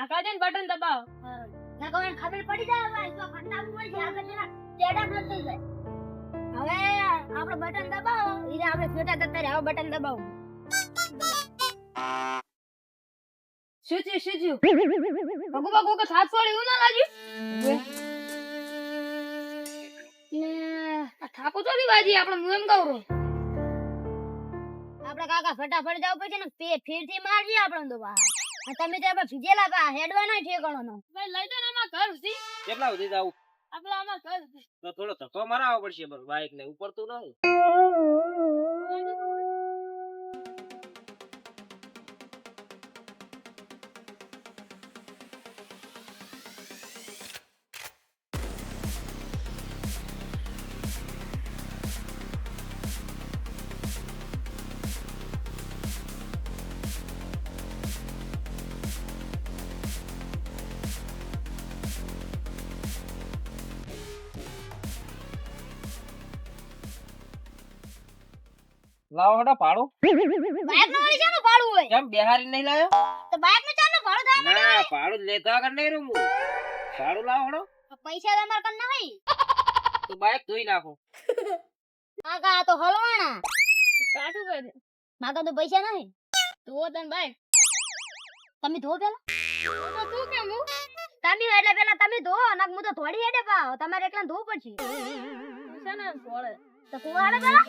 આપણે જઈને બટન દબાવો. ના એને ખબર પડી જાય હવે તો ફટાફટ મળી જાય આપણે પેલા ટેડા બ્લોક થઈ જાય. હવે આપણે બટન દબાવો ઈને આપણે છોટા કરતા રહે હવે બટન દબાવો. શું થયું શું થયું ભગુ ભગુ કે સાત સોળ એવું ના લાગ્યું લે આ થાકો તો વાજી આપણે હું એમ કહું છું. આપણે કાકા ફટાફટ જાવ પછી ને ફેરથી મારજી આપણે અને તમે તો આપણે ભીજેલા કા હેડવાનો ઠેકાણો નો ભાઈ લઈ જાઓ ને આમાં ઘર સુધી. કેટલા સુધી જાવ આપણે આમાં ઘર સુધી. તો થોડો ધક્કો મરાવવો પડશે બાઈક ને ઉપરતું નહીં લાવો હડો ભાડું બાઇક નો વળી શાનું ભાડું હોય? કેમ બેહારી નહીં લાયો તો બાઇકનું ચાલો ભાડું થાય ના ભાડું લેતા કર નહીં હું ભાડું લાવો હડો. પૈસા તમારે કન ના હોય. તો બાઈક ધોઈ નાખો. કાકા આ તો હલવાણા. કાઠું કરી માગા તો પૈસા નહીં. તો તને ભાઈ તમે ધો પેલા. તો તું કેમ હું? તમે એટલે પેલા તમે ધો નક હું તો થોડી હેડે પાવ તમારે એકલા ધો પછી છે ને તો કુવાડે પેલા?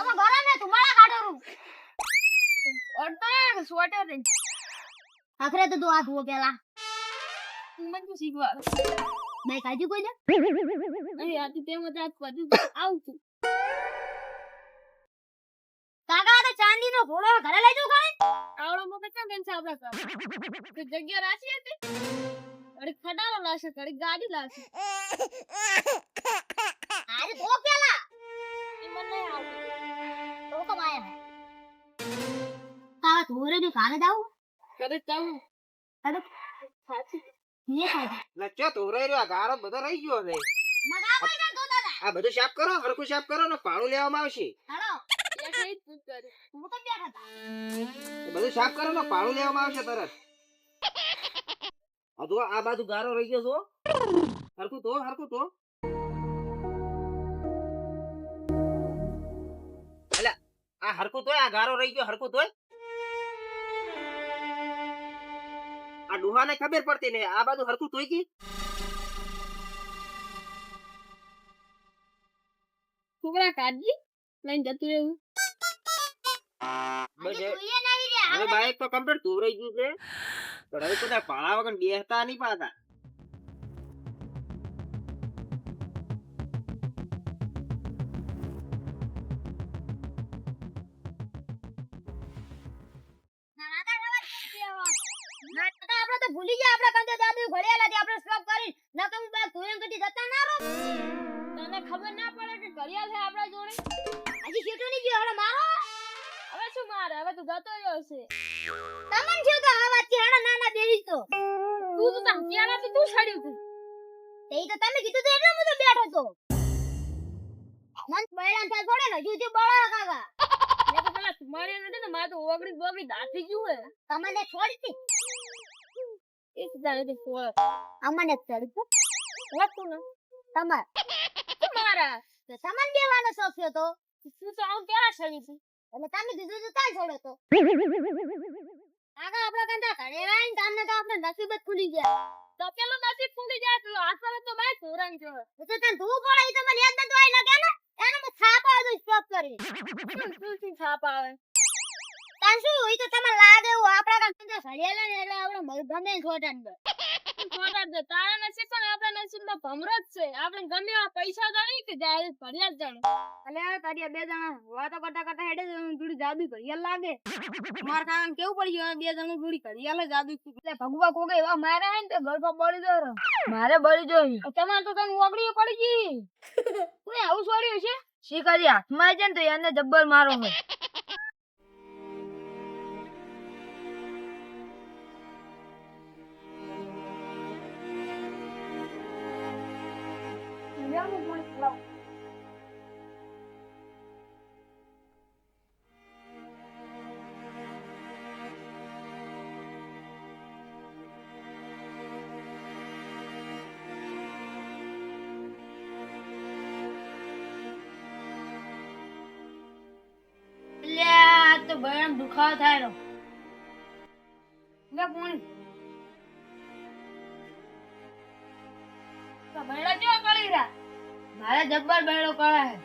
ને તુમાળા કાઢો અડતા સ્વેટર રે આખરે તો ધો આ ધો પેલા. તું મને શું શીખવા મેં કાજી કોઈ ને? અરે આ તો તેમ હતા આજ બધું આવું કાકા તો ચાંદી નો ઘોડો ઘરે લઈ જવું ખાય આવડો મો કેમ બેન આપણા કામ તો જગ્યા રાશી હતી? અરે ખટારો લાશે ઘડી ગાડી લાશે અરે ધો પેલા. મને નહીં ધોરે ને કાલે જાવ કદાચ જાવું અરે ને ખાય એટલે ચો તોરાઈ રહ્યો ગારો બધો રહી ગયો છે આ બધું સાફ કરો હરખું સાફ કરો ને પાણું લેવામાં આવશે. જ કરે. બધું સાફ કરો ને પાણું લેવામાં આવશે તરત. આ આ બાજુ ગારો રહી ગયો છો હરખું તો હરખું તો એટલે આ હરખું તોય આ ગારો રહી ગયો હરખું તોય આ ડોહાને ખબર પડતી ને આ બાજુ હરખું તોય ગઈ છોકરા કાઢજી. લઈને જતું રહેવું. નહીં હવે બાઈક તો કમ્પ્લીટ ધોવરાઈ ગયું છે. પણ હવે બધા પાળા વગર બેસતા નહીં પાતા તું રહ્યો છે. તમને શું કે આવા વાત નાના દેવી તો તું તો તાર ત્યાંથી તું છડ્યું તું તે તો તમે કીધું તો એટલે તો બેઠો તો મન બળા થા થોડે ને થી બળા કાકા. મેં તો પેલા મારી નથી ને મારે તો ઓગળી બોગળી દાથી ગયું હે. તમને છોડી એ સીધા નથી સોળ અમને ચડી તો વાતું ને? તમાર. તમારા મારા? તો તમને દેવાનો સોફ્યો તો? તું તો આવું ક્યાં છડી તું એટલે તમે કીધું તો ત્યાં છોડો તો. કાકા, આપણો કંતા ઘરે આવીને તમને તો આપણે નસીબ જ ખુલી ગયા. તો પેલો નસીબ ખુલી જાય તું આસમાન તો બાય ધોરણ જો તો તને ધૂપ પડે ઈ તો મને યાદ નતો આવી લગે ને? એને મેં છાપ આવ્યો સ્ટોપ કરી. શું શું છાપ આવે? તાન શું હોય તો તમને લાગે એવું આપણા કામ ઘરે ને એટલે આપણે મગ ગમે છોટા ને ખોટા તારા નસીબ પણ આપણા નસીબમાં ભમરો જ છે. આપણે ગમે એવા પૈસા ગણી કે જાય ભર્યા જ જાણે. અલે તારી બે જણા વાતો કરતા કરતા હેડે થોડી જાદુ ઘડિયાળ લાગે. માર કાકા કેવું પડી ગયું બે જણું થોડી ઘડિયાળ જાદુ એટલે ભગવા કોકે એવા માર્યા હે ને તે ગળપા બળી દો મારે બળી જો તમારે તો તને ઓગળી પડી ગઈ. કોઈ આવું છોડ્યું છે? શીખરી હાથમાં છે ને તો એને જબ્બર મારો હોય. જાઉં હું પોણી લાવું બળમ દુખાવો થાય રહ્યો. લે પોણી બૈડા કેવા પડી રહ્યા. મારે જબ્બર બૈડો કરે છે.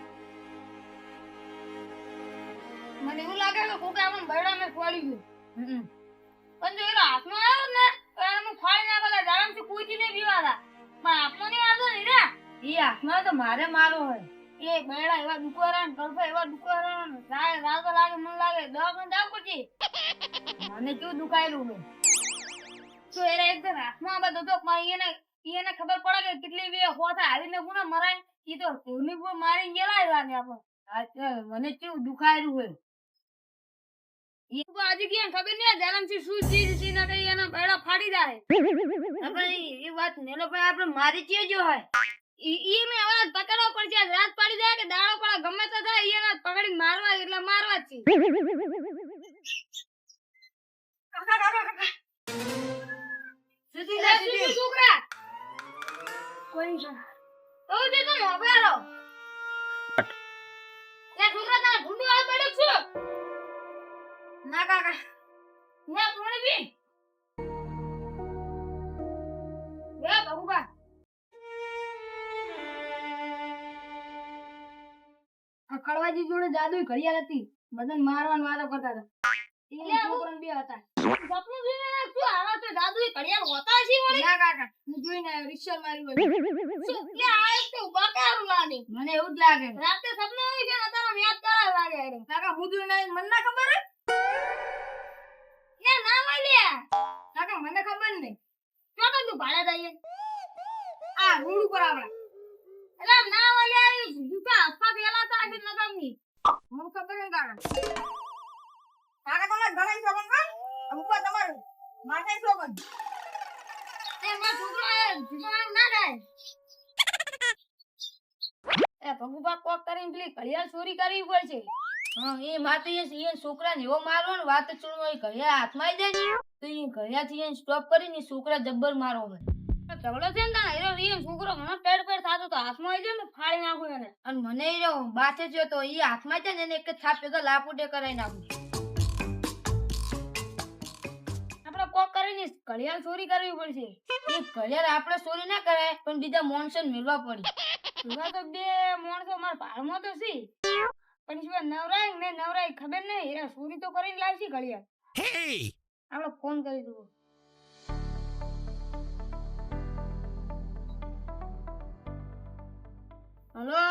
મને એવું લાગે કે કોકે આમાં બૈડા ને ખોડી ગયું. પણ જો એનો હાથમાં આવ્યો ને, તો એને હું ફાડી નાખેલા આરામથી કૂદી નહીં પીવાતા પણ હાથમાં નહીં આવતો ને રે ઈ હાથમાં તો મારે મારો હોય. એ બૈડા એવા દુકારા ને કરફે એવા દુકારા ને સાય રાગો લાગે, મન લાગે દવાખાને જાવ પછી. મને કેવું દુખાયેલું મેં તો એને એકદમ હાથમાં બધો તો પણ એને એને ખબર પડે કે કેટલી બે હોતા હારીને કોને મરાય? ઈ તો કોની પર મારી ગયેલા લાગે આપણે મને કેવું દુખાયેલું હોય. ઈ તો આજે ક્યાં ખબર નહીં જલમથી શું ચીજ છે ને કઈ એના બૈડા ફાડી જાય આપણે ઈ- ઈ વાત નેલો ભાઈ આપણે મારી ચીજ હોય ઈ ઈ હવે પકડવો પડશે રાત પડી જાય કે દાડો પડે ગમે તે થાય ઈ પકડી મારવા એટલે મારવા જ સીધી. છોકરા? કોઈ તો મોબાઈલો લે. છોકરા તારા ભૂંડું આ પડ્યો છું ના કાકા. પાણી જોડે જાદુ ઘડિયાળ હતી. બધાને મારવાનું વાતો કરતા હતા. બે હતા? સપનું જોઈને શું આવા તો દાદુ ઘડિયાળ હોતા છે વળી? ના કાકા હું જોઈને આવ્યો, રિક્ષા મારી હોય. શું? લે આ એક તો બકારું લાગે? મને એવું જ લાગે. રાતે સપનું આવી છે ને યાદ કરાવ લાગે એને કાકા હું જોઈને આવ્યો, મને ના ખબર હે? લે ના મળી. કાકા મને ખબર નહીં ચોકન તું ભાડે દઈએ? આ રોડ ઉપર આપણે એટલે ના મળ્યા આવી જૂતા હસતા પેલા તો આજે નગમની મને ખબર નહીં કાકા. કાકા તમારે ઘણા શોખન કર અમુક તમારું. માથે શોખન તે મારા છોકરા જૂતા ના થાય. એ ભગુબા કોક કરીને પેલી ઘડિયાળ ચોરી કરવી પડશે હા એ માથે એ છોકરા જેવો એવો ને વાત જ છોડવો એ ઘડિયાળ હાથમાં આવી જાય ને તો એ ઘડિયાળથી એને સ્ટોપ કરીને છોકરા જબ્બર મારો હોય ઝઘડો છે ને હીરો છોકરો મને પેડ પેડ થતો તો હાથમાં આવી જાય ને ફાડી નાખું એને. અને મને એ બાથે થયો તો એ હાથમાં જાય ને એને એક જ થાપ ભેગા લાપુટે કરાવી નાખું. કરીને ઘડિયાળ ચોરી કરવી પડશે. એ ઘડિયાળ આપણે ચોરી ના કરાય પણ બીજા મોણસો મેળવા પડી. એવા તો બે મોણસો મારા ભાડમાં તો સી પણ શું નવરાય ને નવરાય ખબર નહીં હીરા ચોરી તો કરીને લાવશે ઘડિયાળ. આપણે ફોન કરી દઉં. હલો?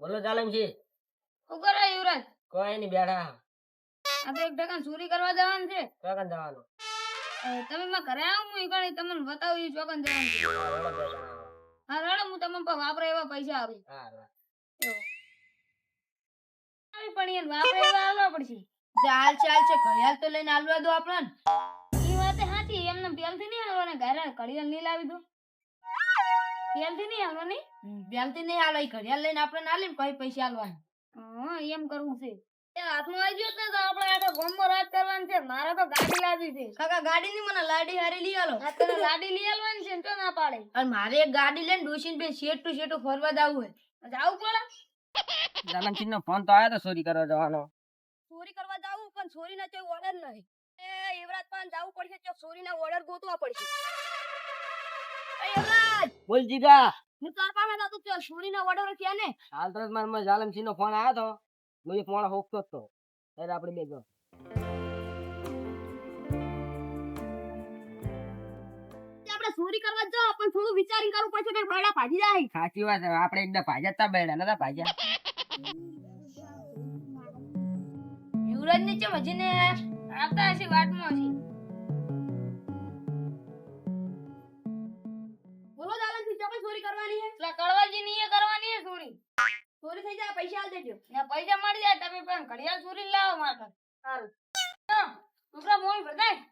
બોલો ચાલમજી શું કરો યુવરાજ? કોઈ નહીં બેઠા. આ તો એક ટકા ચોરી કરવા જવાનું છે. ચોકન જવાનું? તમે માં ઘરે આવો હું ઈકણે તમને બતાવું ચોકન જવાનું. હા, રોડે. હા તમને વાપરે એવા પૈસા આપી. આવી પણ એને વાપરે એવા આવવા પડશે. ચાલ ચાલ છે ઘડિયાળ તો લઈને આલવા દો આપણને. એ વાત સાચી એમને પેલથી નહીં આવવાને ઘરે ઘડિયાળ નહીં લાવી દો પેલથી નહીં આવવાની બેલથી નહીં એ ઘડિયાળ લઈને આપણે આલી ને પછી પૈસા આલવાના હા એમ કરવું છે. હાથમાં આવી ગયો ને તો આપણે આ તો ગોમમાં રાત કરવાની છે મારે તો ગાડી લાવી છે. કાકા ગાડી ની મને લાડી હારી લઈ આલો. આ તને ગાડી લઈ આવવાની છે ને તો ના પાડે. અને મારે એક ગાડી લઈને ડોસીને બે શેઠ ટુ શેઠ ફરવા જવું હોય જાવું પડે? જાલમસિંહ નો ફોન તો આવ્યો તો ચોરી કરવા જવાનો. ચોરી કરવા જાવું પણ ચોરી ના કોઈ ઓર્ડર નહીં. એ પાન જાવું પડશે તો ચોરી ના ઓર્ડર ગોતવા પડશે. એ યુવરાજ! બોલ જીગા. હું તાર પાસે તો ચોરી ના ઓર્ડર ક્યાં ને? હાલ તરત મારા જાલમસિંહ નો ફોન આવ્યો તો. હું એક માણસ હોકતો હતો ત્યારે આપણે બે જો ચોરી કરવા જાવ પણ થોડું વિચારી કરવું પડશે કે બરડા ભાજી જાય સાચી વાત આપણે એકદમ ભાજ્યા તા બેડા નતા ભાજ્યા યુવરાજ ને ચમ આવતા હશે વાટમાં હશે બોલો દાદાજી ચોક્કસ ચોરી કરવાની છે એટલે કડવાજી ની એ કરવાની થઈ જાય પૈસા આલ દેજો. ને પૈસા મળી જાય તમે પણ ઘડિયાળ ચોરી લાવો માટે સારું. છોકરા મોઈ બધાય.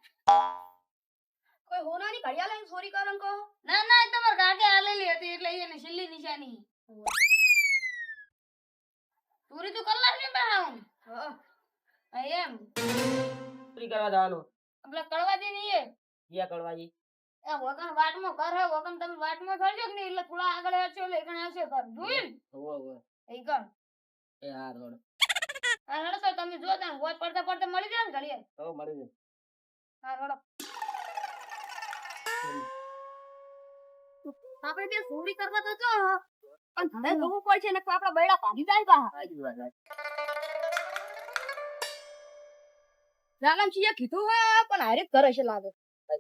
કોઈ હોનાની ઘડિયાળ લઈને ચોરી કરો કો ના ના એ તમાર કાકે આલેલી હતી એટલે એને છેલ્લી નિશાની. ચોરી તો કરલા ને બહાર હા. એમ. ચોરી કરવા જવાનો આપડે કડવા દે નહીં એ. ક્યાં કરવાજી એ વગન વાટમાં કર હે વગન તમે વાટમાં કરજો કે નહીં? એટલે થોડા આગળ હશે એટલે એકને હશે કર જોયું હોવે હોવે. ને એ કર એ હા રોડ હા હેડો તો તમે જો ત્યાં વોચ પડતા પડતા મળી જાય ને ઘડીએ. હવે મળી જાય. હા હેડો આપણે બે ચોરી કરવા તો જો પણ હવે જોવું પડશે ને આપડા બૈડા ભાગી જાય બા. રાગમ છીએ કીધું હે પણ હારે કરે છે લાગે. એ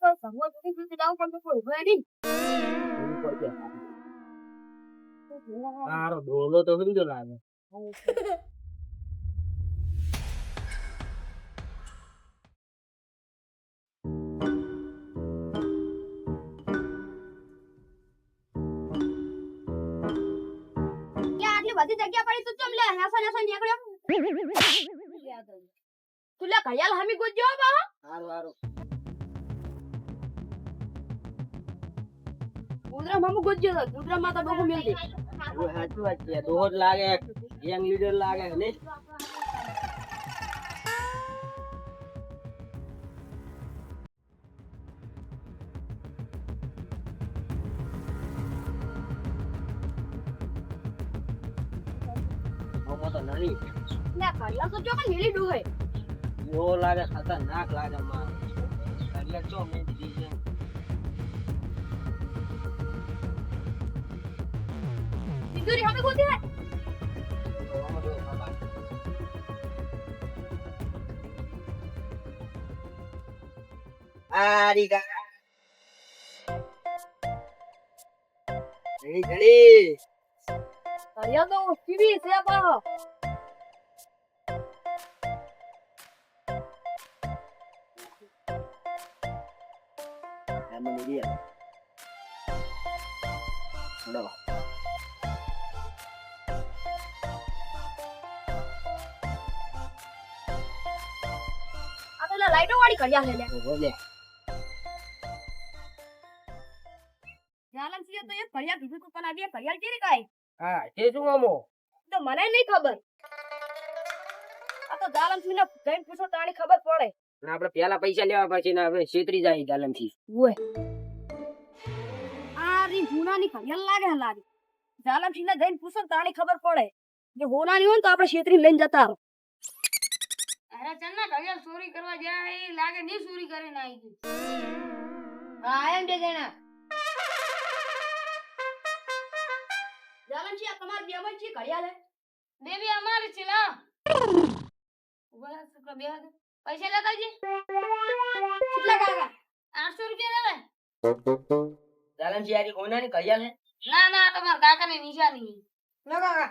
પણ ભગવાન સુધી સુધી જાવું પણ કોઈ ઊભા નહીં. હારો ડોલો તો સમજો લાગે કે આટલી બધી જગ્યા પડી તું ચમ લે? હેસો હેસો નીકળ્યો તું લે ઘડિયાળ હમી ગુજ્યો બા હારું હારું. ઉદરા મામુ ગુજ્યો ઉદરા માં તો બહુ મેલ દે. સાચી વાત છે દોહદ લાગે યંગ લીડર લાગે ને જો લાગે ખતરનાક લાગે મારે. એટલે ચો તિજોરી હમી ગુજ્યો હે આમાં જો બાબા. આરી કાકા ઘડી ઘડી ઘડિયાળ તો ટીવી છે બા લાઈટો વાળી ઘડિયાળ લે લે. ઊભો લે. જાલમ તો એક ઘડિયાળ કીધું તો પણ આવી ઘડિયાળ કેરી કાઈ હા તે શું આમો? તો મને નહીં ખબર. આ તો જાલમ સિંહ ને જઈને પૂછો તાણી ખબર પડે. અને આપણે પેલા પૈસા લેવા પછી ને આપણે છેતરી જાય જાલમથી ઓય. આ રી હોનાની ઘડિયાળ લાગે લાગે. જાલમ સિંહ ને જઈને પૂછો તાણી ખબર પડે. જે હોનાની હોય તો આપણે છેતરી લઈને જતા રહો. અરે ના ઘડિયાળ ચોરી કરવા ગયા એ લાગે નહીં ચોરી કરીને આવી ગઈ હા એમ બે જણા. જાલન છે આ તમારી બેમાં છે ઘડિયાળ હે? બેબી અમારી છે લા. ઊભા છોકરા બે હાથ. પૈસા લગાવજે કેટલા કાકા? આઠસો રૂપિયા લાવે. જાલન છે આરી કોનાની કરિયા લે ના ના તમારા કાકા ની નિશાની કાકા.